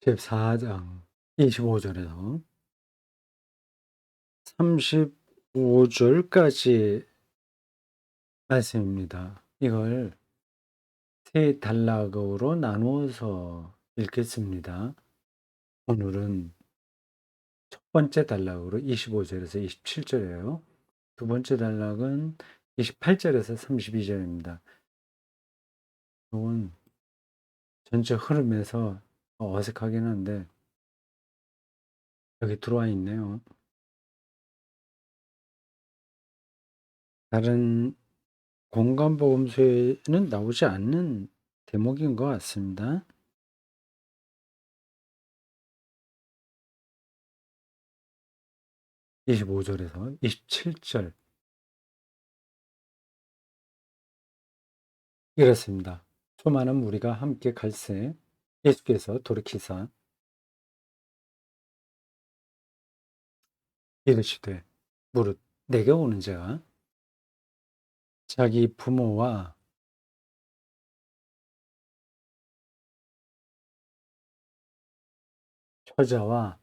14장 25절에서 35절까지 말씀입니다. 이걸 세 단락으로 나누어서 읽겠습니다. 오늘은 첫 번째 단락으로 25절에서 27절이에요. 두 번째 단락은 28절에서 32절입니다. 이건 전체 흐름에서 어색하긴 한데 여기 들어와 있네요. 다른 공간보험소에는 나오지 않는 대목인 것 같습니다. (25절에서) (27절) 이렇습니다. 수많은 무리가 함께 갈새 예수께서 돌이키사 이르시되 무릇 내게 오는 자가 자기 부모와 처자와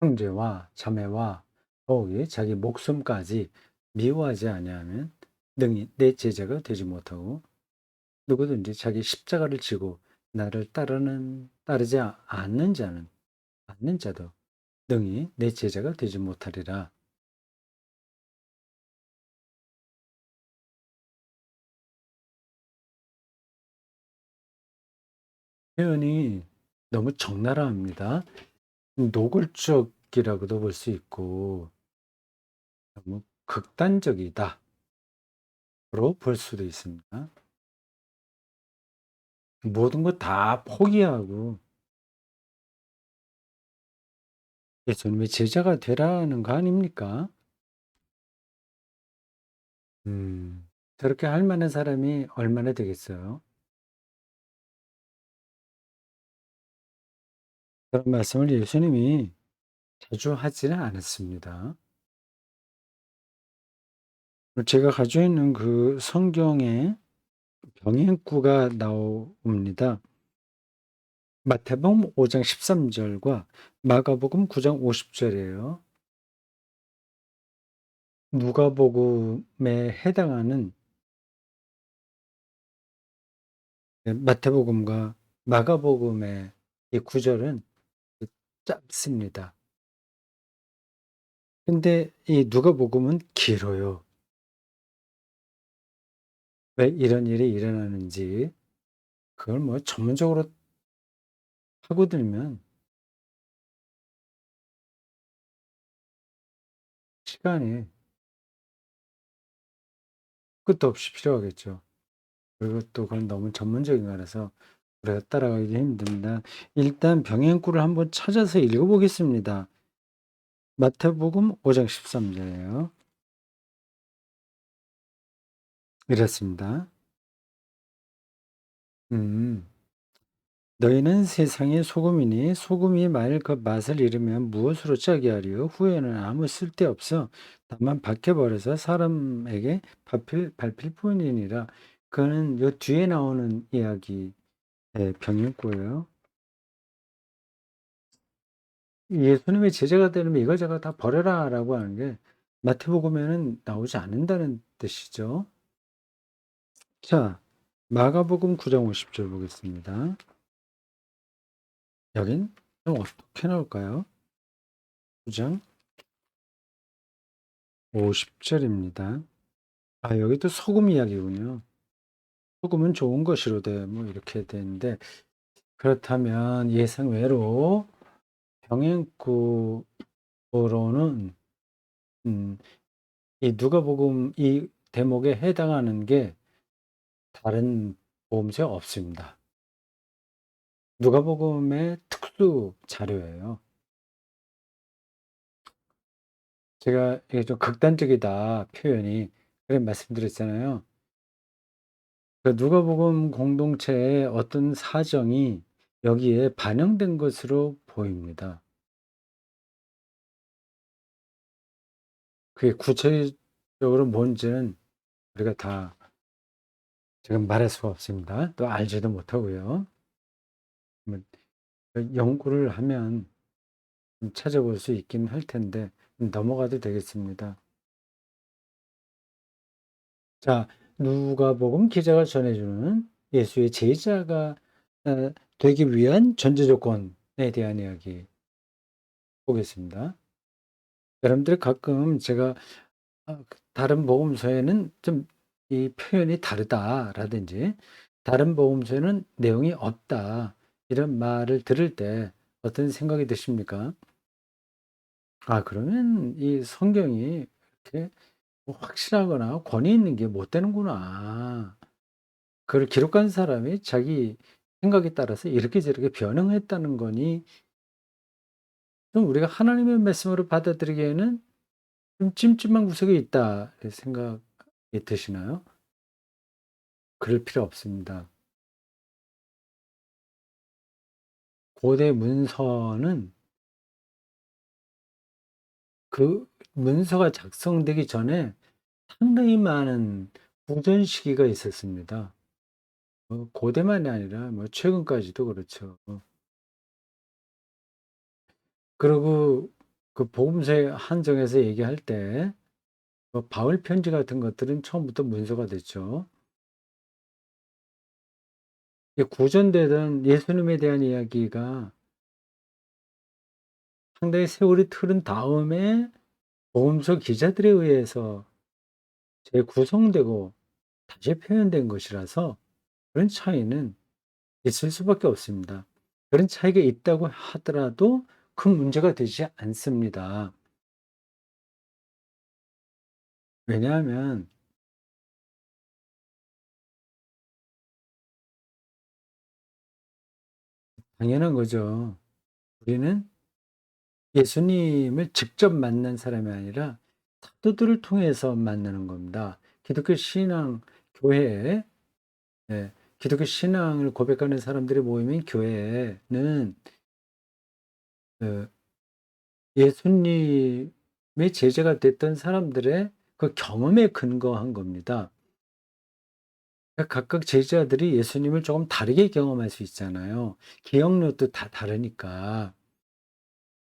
형제와 자매와 더욱이 자기 목숨까지 미워하지 아니하면 능히 내 제자가 되지 못하고 누구든지 자기 십자가를 지고 나를 따르는 따르지 않는 자는 않는 자도 능히 내 제자가 되지 못하리라. 표현이 너무 적나라합니다. 노골적이라고도 볼 수 있고 너무 극단적이다. 로 볼 수도 있습니다. 모든 거 다 포기하고 예수님의 제자가 되라는 거 아닙니까? 음, 저렇게 할 만한 사람이 얼마나 되겠어요? 그런 말씀을 예수님이 자주 하지는 않았습니다. 제가 가지고 있는 그 성경에 병행구가 나옵니다. 마태복음 5장 13절과 마가복음 9장 50절이에요. 누가복음에 해당하는 네, 마태복음과 마가복음의 이 구절은 짧습니다. 근데 이 누가복음은 길어요. 왜 이런 일이 일어나는지 그걸 뭐 전문적으로 파고들면 시간이 끝도 없이 필요하겠죠. 그리고 또 그건 너무 전문적인 거라서 우리가 따라가기 힘듭니다. 일단 병행구를 한번 찾아서 읽어보겠습니다. 마태복음 5장 13절이에요. 이렇습니다. 음, 너희는 세상의 소금이니 소금이 만일 그 맛을 잃으면 무엇으로 짜게 하리요? 후에는 아무 쓸데 없어 다만 박혀버려서 사람에게 밟힐, 밟힐 뿐이니라. 그는 요 뒤에 나오는 이야기 예, 병행구예요. 예수님의 제자가 되려면 이거저거 다 버려라라고 하는 게 마태복음에는 나오지 않는다는 뜻이죠. 자, 마가복음 9장 50절 보겠습니다. 여긴 좀 어떻게 나올까요? 9장 50절입니다. 아, 여기도 소금 이야기군요. 소금은 좋은 것이로되 뭐 이렇게 되는데 그렇다면 예상 외로 병행구로는 음, 이 누가복음 이 대목에 해당하는 게 다른 보험서에 없습니다. 누가복음의 특수 자료예요. 제가 이게 좀 극단적이다 표현이 그래 말씀드렸잖아요. 그 누가복음 공동체의 어떤 사정이 여기에 반영된 것으로 보입니다. 그게 구체적으로 뭔지는 우리가 다 지금 말할 수가 없습니다. 또 알지도 못하고요. 그 연구를 하면 좀 찾아볼 수 있긴 할 텐데 넘어가도 되겠습니다. 자, 누가복음 기자가 전해주는 예수의 제자가 어, 되기 위한 전제 조건에 대한 이야기 보겠습니다. 여러분들 가끔 제가 아, 그 다른 복음서에는 좀 이 표현이 다르다라든지 다른 복음서에는 내용이 없다 이런 말을 들을 때 어떤 생각이 드십니까? 아, 그러면 이 성경이 이렇게 뭐 확실하거나 권위 있는 게 못 되는구나. 그걸 기록한 사람이 자기 생각에 따라서 이렇게 저렇게 변형했다는 거니 좀 우리가 하나님의 말씀으로 받아들이기에는 좀 찜찜한 구석이 있다 생각 이 드시나요? 그럴 필요 없습니다. 고대 문서는 그 문서가 작성되기 전에 상당히 많은 보존 시기가 있었습니다. 뭐 고대만이 아니라 뭐 최근까지도 그렇죠. 그리고 그 복음서의 한정에서 얘기할 때 뭐 바울 편지 같은 것들은 처음부터 문서가 됐죠. 구전되던 예수님에 대한 이야기가 상당히 세월이 흐른 다음에 복음서 기자들에 의해서 재구성되고 다시 표현된 것이라서 그런 차이는 있을 수밖에 없습니다. 그런 차이가 있다고 하더라도 큰 문제가 되지 않습니다. 왜냐하면 당연한 거죠. 우리는 예수님을 직접 만난 사람이 아니라 사도들을 통해서 만나는 겁니다. 기독교 신앙 교회에 예, 기독교 신앙을 고백하는 사람들의 모임인 교회는 그 예수님의 제자가 됐던 사람들의 그 경험에 근거한 겁니다. 그러니까 각각 제자들이 예수님을 조금 다르게 경험할 수 있잖아요. 기억력도 다 다르니까.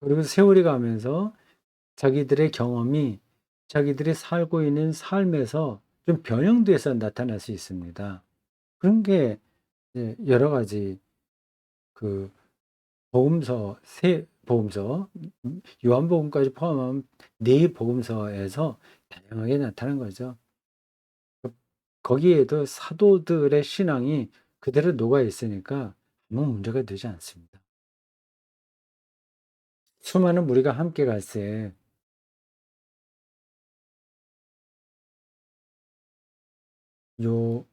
그리고 세월이 가면서 자기들의 경험이 자기들이 살고 있는 삶에서 좀 변형돼서 나타날 수 있습니다. 그런 게 여러 가지 그 복음서 세 복음서 요한복음까지 포함하면 네 복음서에서 다양하게 나타난 거죠. 거기에도 사도들의 신앙이 그대로 녹아 있으니까 아무 문제가 되지 않습니다. 수많은 무리가 함께 갈새 요,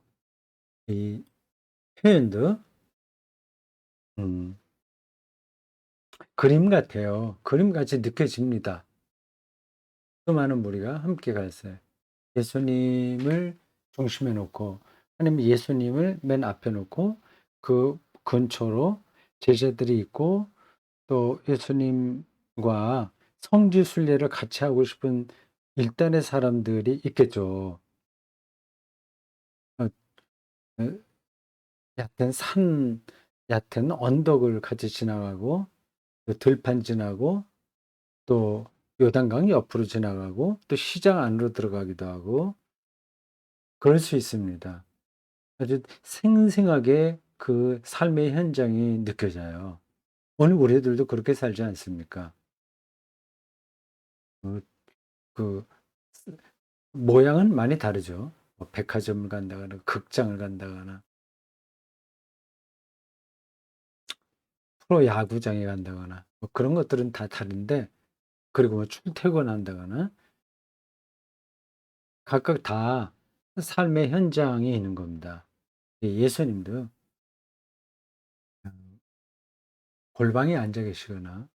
이 표현도 음, 그림 같아요. 그림같이 느껴집니다. 수많은 무리가 함께 갈새 예수님을 중심에 놓고 하나님 예수님을 맨 앞에 놓고 그 근처로 제자들이 있고 또 예수님과 성지 순례를 같이 하고 싶은 일단의 사람들이 있겠죠. 어, 어, 얕은 산, 얕은 언덕을 같이 지나가고 들판 지나고 또 요단강 옆으로 지나가고 또 시장 안으로 들어가기도 하고 그럴 수 있습니다. 아주 생생하게 그 삶의 현장이 느껴져요. 오늘 우리들도 그렇게 살지 않습니까? 그, 그 모양은 많이 다르죠. 뭐 백화점을 간다거나 극장을 간다거나 프로 야구장에 간다거나 뭐 그런 것들은 다 다른데 그리고 뭐 출퇴근한다거나 각각 다 삶의 현장에 있는 겁니다. 예수님도 골방에 앉아 계시거나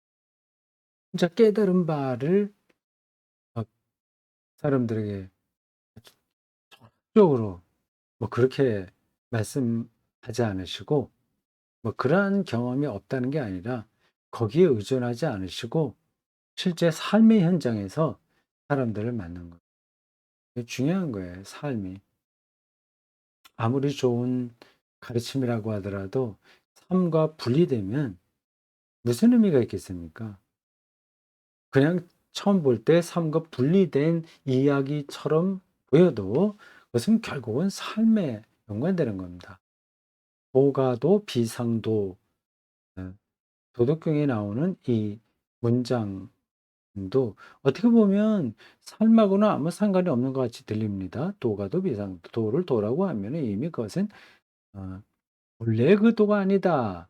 진짜 깨달은 바를 어, 사람들에게 적으로 뭐 그렇게 말씀하지 않으시고 뭐 그러한 경험이 없다는 게 아니라 거기에 의존하지 않으시고 실제 삶의 현장에서 사람들을 만난 거예요. 중요한 거예요, 삶이. 아무리 좋은 가르침이라고 하더라도 삶과 분리되면 무슨 의미가 있겠습니까? 그냥 처음 볼 때 삶과 분리된 이야기처럼 보여도 그것은 결국은 삶에 연관되는 겁니다. 도가도 비상도 예 도덕경에 나오는 이 문장 도 어떻게 보면 삶하고는 아무 상관이 없는 것 같이 들립니다. 도가도 비상도. 도를 도라고 하면은 이미 그것은 어 본래의 그 도가 아니다.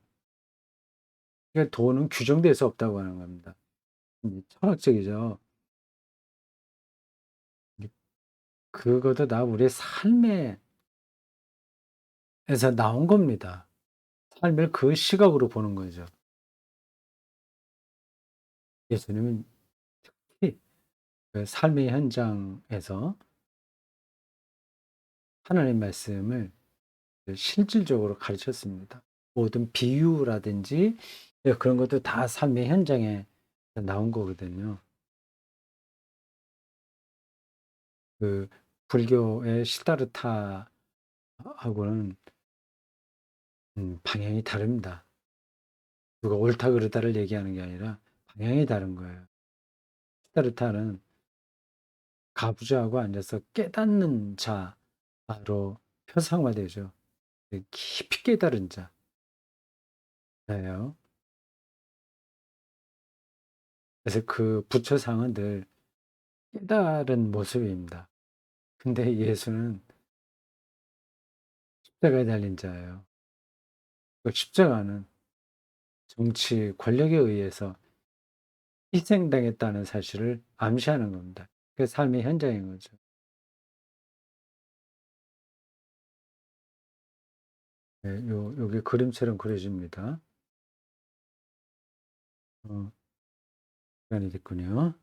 그러니까 도는 규정될 수 없다고 하는 겁니다. 음 철학적이죠. 네. 그것도 다 우리의 삶에 에서 나온 겁니다. 삶을 그 시각으로 보는 거죠. 예수님은 그 삶의 현장에서 하나님 말씀을 그 실질적으로 가르쳤습니다. 모든 비유라든지 예 그런 것도 다 삶의 현장에 나온 거거든요. 그 불교의 시다르타 하고는 음 방향이 다릅니다. 누가 옳다 그르다를 얘기하는 게 아니라 방향이 다른 거예요. 시다르타는 가부좌하고 앉아서 깨닫는 자로 표상화되죠. 그 깊이 깨달은 자. 예요. 그래서 그 부처상은 늘 깨달은 모습입니다. 근데 예수는 십자가에 달린 자예요. 그 십자가는 정치 권력에 의해서 희생당했다는 사실을 암시하는 겁니다. 그게 삶의 현장인 거죠. 네. 요 요게 그림처럼 그려집니다. 어. 시간이 됐군요.